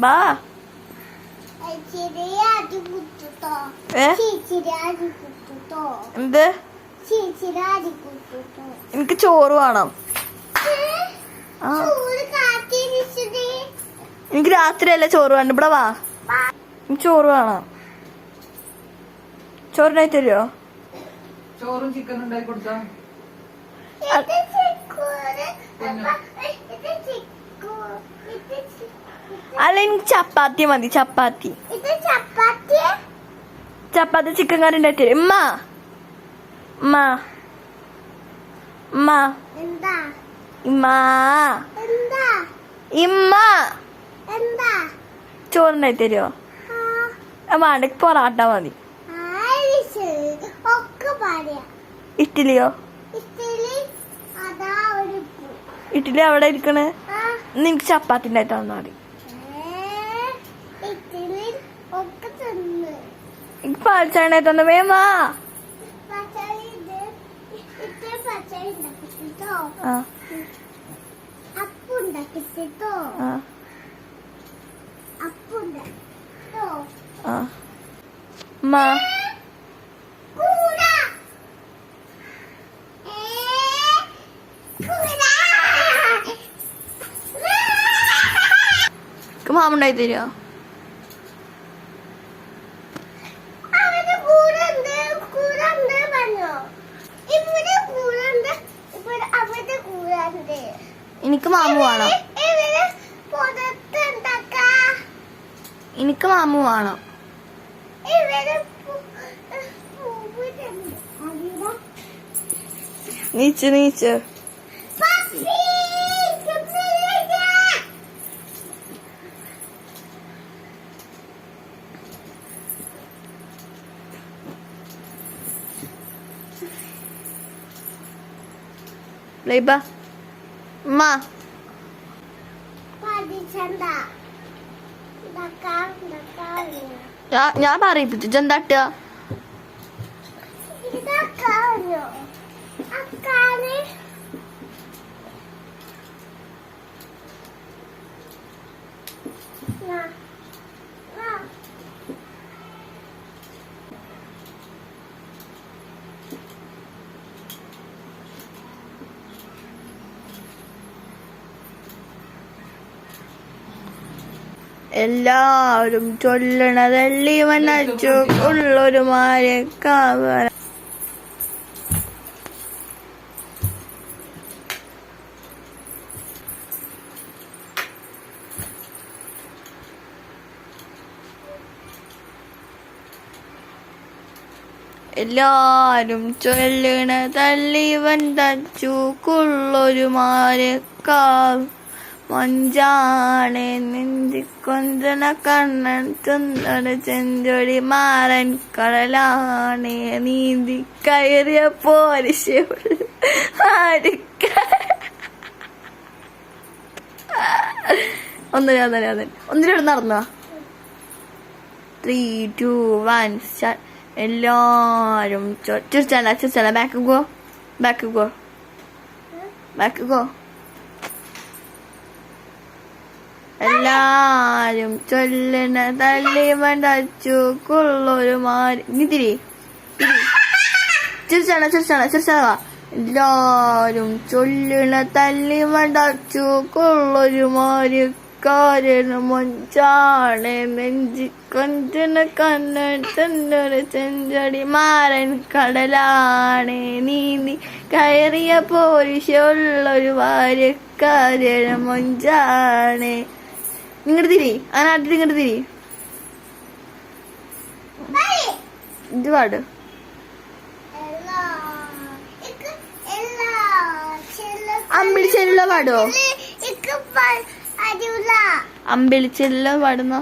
ബാ എന്ത്? എനിക്ക് ചോറ് വേണം. എനിക്ക് രാത്രിയല്ല ചോറ് വേണ്ട? ഇവിടെ വാ. എനിക്ക് ചോറ് വേണം. ചോറിനായി തരുമോ ചോറും ചിക്കനും ഉണ്ടാക്കി കൊടുത്താ ഇത് ചിക്കൂര് ഇത് ചിക്കൂ ഇത് ചി- അല്ല എനിക്ക് ചപ്പാത്തി മതി ചപ്പാത്തി. ചപ്പാത്തി? ചപ്പാത്തി ചിക്കൻ കറി ഉണ്ടാക്കി തരും ഉമ്മ. ഉമ്മ. ഉമ്മ. ഇമ്മ ഇമ്മ ചോറുണ്ടായി തരുമോ വേണ്ട പൊറാട്ട മതി. ഇഡ്ഡലിയോ. ഇഡ്ഡലി അവിടെ ഇരിക്കണേ. നിനക്ക് ആയിട്ട് ചപ്പാത്തി ഉണ്ടായിട്ട് തന്നാ മതി. ഒക്കെ തിന്ന്. എനിക്ക് പാൽച്ചാണ്ടായി തന്ന. വേം വാ. പച്ചരി ഇത്. ഇത്തിരി എനിക്ക് മാമു വേണം. എനിക്ക് മാമു വേണം. നീച്ച് നീച്ച്. പപ്പി, ചുമ്മിരിക്ക. ഉമ്മ. ഞാൻ പറയിപ്പിച്ചു. ചെന്താട്ടുക ഇതാക്കാനോ? എല്ലാവരും ചൊല്ലണതല്ലി വനച്ചു ഉള്ളൊരു മാരെ കാവ എല്ലാരും ചൊല്ലണ തള്ളിവൻ തച്ചു. കുള്ളൊരു മാരക്കാവ്. മഞ്ചാണെ നെഞ്ചി കണ്ണൻ ചുന്തട ചെഞ്ചൊടി മാറൻ കടലാണേ നീന്തി കയറിയ പോരിശുള്ള ആരിക്ക നടന്ന? ത്രീ ടു വൺ എല്ലാരും ചിരിച്ചാല ചിരിച്ചാല back go back go back go എല്ലാരും ചൊല്ലണ തള്ളി മണ്ടച്ചു കുള്ളൊരു മാറി നീ തിരി. ചിരിച്ചാണ് ചിരിച്ചാണ എല്ലാരും ചൊല്ലണ തള്ളി മണ്ടച്ചു കുള്ളൊരു മാറി കാരണം മൊഞ്ചാണ് നെഞ്ചി കൊഞ്ചന കണ്ണൻ ചെന്നൊരു ചെഞ്ചടി മാറൻ കടലാണ് നീന്തി കയറിയ പോരിശുള്ളൊരു വാര്യക്കാരണം മൊഞ്ചാണ് ഇങ്ങോട്ട് തിരി. അങ്ങനെ നാട്ടിൽ ഇങ്ങോട്ട് തിരി. ഇത് പാട്. എല്ലാ ഇക്ക് എല്ലാ ചെല്ല അമ്പിളിച്ചെല്ല പാടോ? ഇക്ക് പ- അറിയൂല അമ്പിളിച്ചെല്ല പാടുന്ന